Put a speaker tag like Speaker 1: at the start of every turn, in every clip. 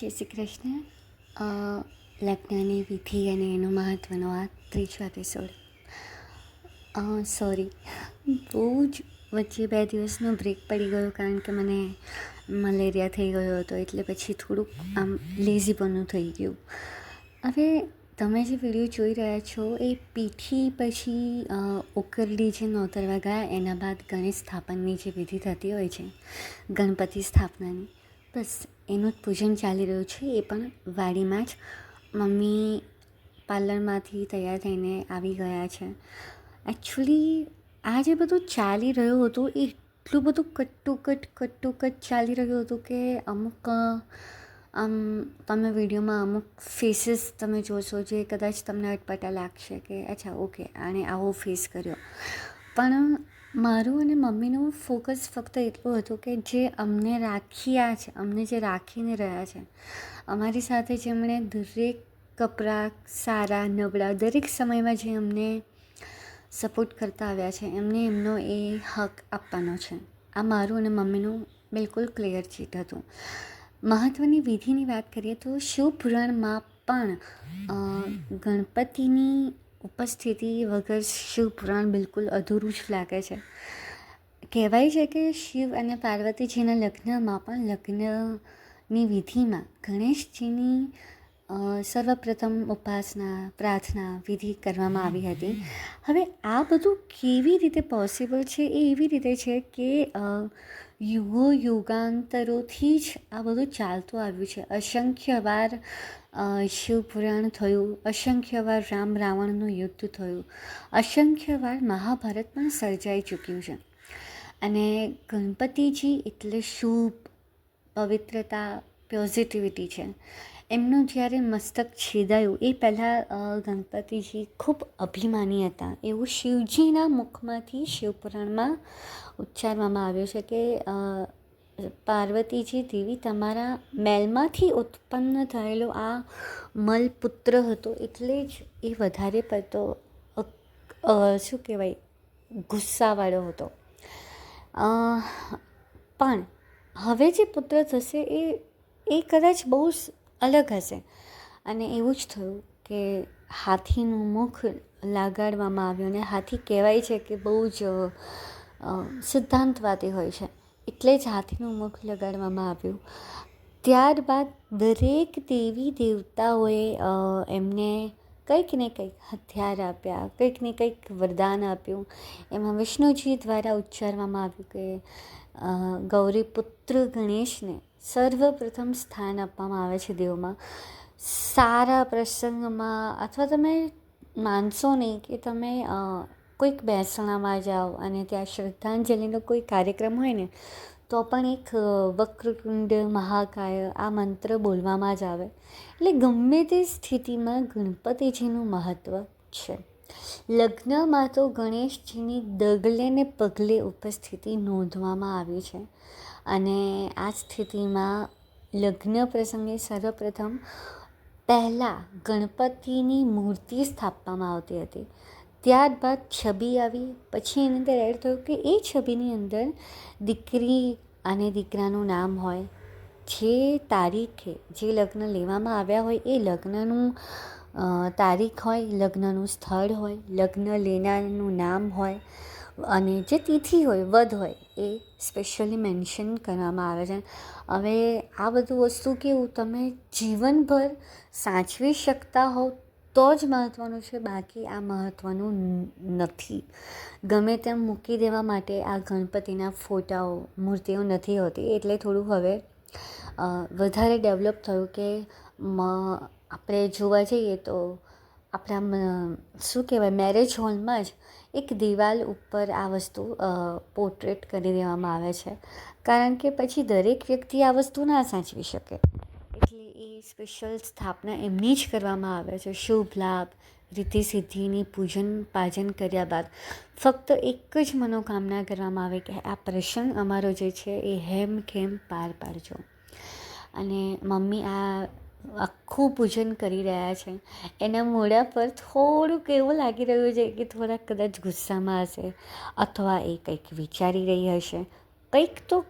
Speaker 1: જય શ્રી કૃષ્ણ લગ્નની વિધિ અને એનું મહત્ત્વનો આ ત્રીજો એપિસોડ સોરી બહુ જ વચ્ચે બે દિવસનો બ્રેક પડી ગયો કારણ કે મને મલેરિયા થઈ ગયો હતો એટલે પછી થોડુંક આમ લેઝીપનું થઈ ગયું. હવે તમે જે વીડિયો જોઈ રહ્યા છો એ પીઠી પછી ઉકરડી જે નોતરવા ગયા એના બાદ ગણેશ સ્થાપનની જે વિધિ થતી હોય છે, ગણપતિ સ્થાપનાની. બસ એનું જ પૂજન ચાલી રહ્યું છે, એ પણ વાડીમાં જ. મમ્મી પાર્લરમાંથી તૈયાર થઈને આવી ગયા છે. એકચ્યુઅલી આ જે બધું ચાલી રહ્યું હતું, એ એટલું બધું કટ્ટુકટ કટ્ટુકટ ચાલી રહ્યું હતું કે અમુક, આમ, તમે વિડીયોમાં અમુક ફેસીસ તમે જોશો જે કદાચ તમને અટપટા લાગશે કે, અચ્છા ઓકે આણે આવો ફેસ કર્યો. પણ મારું અને મમ્મીનું ફોકસ ફક્ત એટલું હતું કે જે અમને રાખ્યા છે, અમને જે રાખીને રહ્યા છે. અમારી સાથે જેમણે દરેક કપરા, સારા, નબળા દરેક સમયમાં જે અમને સપોર્ટ કરતા આવ્યા છે, એમને એમનો એ હક આપવાનો છે. આ મારું અને મમ્મીનું બિલકુલ ક્લિયર ચીટ હતું. મહત્ત્વની વિધિની વાત કરીએ તો શિવપુરાણમાં પણ ગણપતિની ઉપસ્થિતિ વગર શિવપુરાણ બિલકુલ અધૂરું જ લાગે છે. કહેવાય છે કે શિવ અને પાર્વતીજીના લગ્નમાં પણ લગ્નની વિધિમાં ગણેશજીની સર્વપ્રથમ ઉપાસના, પ્રાર્થના, વિધિ કરવામાં આવી હતી. હવે આ બધું કેવી રીતે પોસિબલ છે? એ એવી રીતે છે કે યુગો યુગાંતરોથી જ આ બધું ચાલતું આવ્યું છે. અસંખ્ય વાર શિવપુરાણ થયું, અસંખ્ય વાર રામ રાવણનું યુદ્ધ થયું, અસંખ્ય વાર મહાભારત પણ સર્જાઈ ચૂક્યું છે. અને ગણપતિજી એટલે શુભ, પવિત્રતા પોઝિટિવિટી છે. એમનું જ્યારે મસ્તક છેદાયું, એ પહેલાં ગણપતિજી ખૂબ અભિમાની હતા. એવું શિવજીના મુખમાંથી શિવપુરાણમાં ઉચ્ચારવામાં આવ્યું છે કે પાર્વતીજી દેવી તમારા મેલમાંથી ઉત્પન્ન થયેલો આ મલપુત્ર હતો, એટલે જ એ વધારે પડતો શું કહેવાય, ગુસ્સાવાળો હતો. પણ હવે જે પુત્ર થશે એ એ કદાચ બહુ અલગ હશે. અને એવું જ થયું કે હાથીનું મુખ લગાડવામાં આવ્યું અને હાથી કહેવાય છે કે બહુ જ સિદ્ધાંતવાદી હોય છે. એટલે જ હાથીનું મુખ લગાડવામાં આવ્યું. ત્યારબાદ દરેક દેવી દેવતાઓએ એમને કંઈક ને કંઈક હથિયાર આપ્યા, કંઈક ને કંઈક વરદાન આપ્યું. એમાં વિષ્ણુજી દ્વારા ઉચ્ચારવામાં આવ્યું કે ગૌરી ગૌરીપુત્ર ગણેશને સર્વપ્રથમ સ્થાન આપવામાં આવે છે દેવમાં. સારા પ્રસંગમાં અથવા તમે માનશો નહીં કે તમે કોઈક બેસણામાં જાઓ અને ત્યાં શ્રદ્ધાંજલિનો કોઈ કાર્યક્રમ હોય ને, તો પણ એક વક્રકુંડ મહાકાય આ મંત્ર બોલવામાં જ આવે. એટલે ગમે તે સ્થિતિમાં ગણપતિજીનું મહત્ત્વ છે. લગ્નમાં તો ગણેશજીની ડગલે ને પગલે ઉપસ્થિતિ નોંધવામાં આવી છે. અને આ સ્થિતિમાં લગ્ન પ્રસંગે સર્વપ્રથમ પહેલાં ગણપતિની મૂર્તિ સ્થાપવામાં આવતી હતી. ત્યારબાદ છબી આવી. પછી એની અંદર એડ થયું કે એ છબીની અંદર દીકરી અને દીકરાનું નામ હોય. જે તારીખે જે લગ્ન લેવામાં આવ્યા હોય એ લગ્નનું તારીખ હોય, લગ્નનું સ્થળ હોય, લગ્ન લેનારનું નામ હોય. અને જે તિથિ હોય વધ હોય, એ સ્પેશિયલી મેન્શન કરવામાં આવે છે. હવે આ બધું વસ્તુ કેવું, તમે જીવનભર સાચવી શકતા હો તો જ મહત્ત્વનું છે, બાકી આ મહત્ત્વનું નથી. ગમે તેમ મૂકી દેવા માટે આ ગણપતિના ફોટાઓ, મૂર્તિઓ નથી હોતી. એટલે થોડું હવે વધારે ડેવલપ થયું કે આપણે જોવા જઈએ તો આપણા શું કહેવાય મેરેજ હોલમાં જ એક દિવાલ ઉપર આ વસ્તુ પોર્ટ્રેટ કરી દેવામાં આવે છે. કારણ કે પછી દરેક વ્યક્તિ આ વસ્તુ ના સાચવી શકે. એટલે એ સ્પેશિયલ સ્થાપના એમની જ કરવામાં આવે છે. શુભ લાભ, રીતિ સિદ્ધિની પૂજન પાજન કર્યા બાદ ફક્ત એક જ મનોકામના કરવામાં આવે કે આ પ્રસંગ અમારો જે છે એ હેમ ખેમ પાર પાડજો. અને મમ્મી આ આખું પૂજન કરી રહ્યા છે. એના મોઢા પર થોડુંક એવું લાગી રહ્યું છે કે થોડાક કદાચ ગુસ્સામાં હશે અથવા એ કંઈક વિચારી રહી હશે. કંઈક તો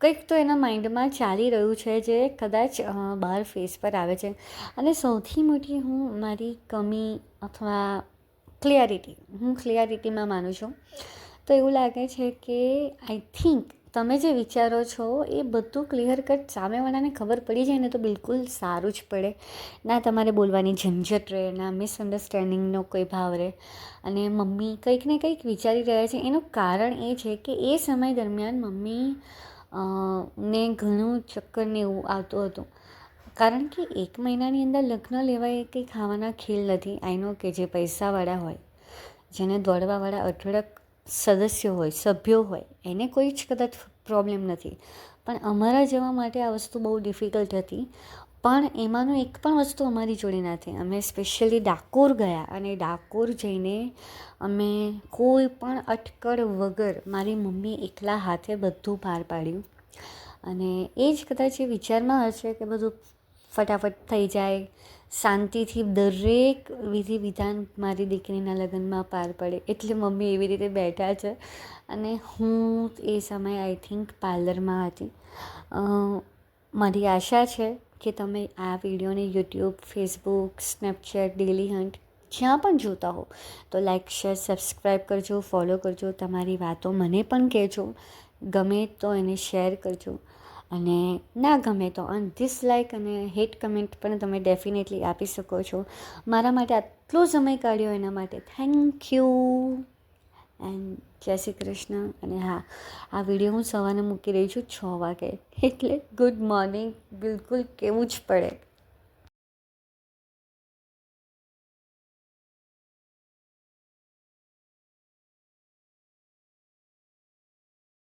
Speaker 1: કંઈક તો એના માઇન્ડમાં ચાલી રહ્યું છે જે કદાચ બહાર ફેસ પર આવે છે. અને સૌથી મોટી હું મારી કમી અથવા ક્લિયરિટી હું ક્લિયરિટીમાં માનું છું. તો એવું લાગે છે કે આઈ થિંક તમે જે વિચારો છો, એ બધું ક્લિયર કટ સામેવાળાને ખબર પડી જાય ને તો બિલકુલ સારું જ પડે. ના, તમારે બોલવાની ઝંઝટ રહે, ના મિસઅન્ડરસ્ટેન્ડિંગનો કોઈ ભાવ રહે. અને મમ્મી કંઈક ને કંઈક વિચારી રહ્યા છે. એનું કારણ એ છે કે એ સમય દરમિયાન મમ્મી ને ઘણું ચક્કર ને એવું આવતું હતું. કારણ કે એક મહિનાની અંદર લગ્ન લેવાય કંઈ ખાવાના ખીલ નથી. આઈનો કે જે પૈસાવાળા હોય, જેને દોડવાવાળા અઢળક સદસ્યો હોય, સભ્યો હોય, એને કોઈ જ કદાચ પ્રોબ્લેમ નથી. પણ અમારા જેવા માટે આ વસ્તુ બહુ ડિફિકલ્ટ હતી. પણ એમાંનું એક પણ વસ્તુ અમારી જોડે નથી અમે સ્પેશિયલી ડાકોર ગયા અને ડાકોર જઈને અમે કોઈ પણ અટકળ વગર મારી મમ્મી એકલા હાથે બધું પાર પાડ્યું. અને એ જ કદાચ એ વિચારમાં હશે કે બધું ફટાફટ થઈ જાય. શાંતિથી દરેક વિધિ વિધાન મારી દીકરીના લગ્નમાં પાર પડે. એટલે મમ્મી એવી રીતે બેઠા છે. અને હું એ સમયે આઈ થિંક પાર્લરમાં હતી. મારી આશા છે કે તમે આ વિડીયોને YouTube Facebook Snapchat Dailyhunt જ્યાં પણ જોતા હો, તો લાઈક શેર સબસ્ક્રાઈબ કરજો ફોલો કરજો, તમારી વાતો મને પણ કહેજો. ગમે તો એને શેર કરજો. અને ના ગમે તો. અનડિસલાઇક અને હેટ કમેન્ટ પણ તમે ડેફિનેટલી આપી શકો છો. મારા માટે આટલો સમય કાઢ્યો એના માટે. થેન્ક યુ એન્ડ જય શ્રી કૃષ્ણ. અને હા, આ વીડિયો હું સવારે મૂકી રહી છું છ વાગે. એટલે ગુડ મોર્નિંગ બિલકુલ કેવું જ પડે.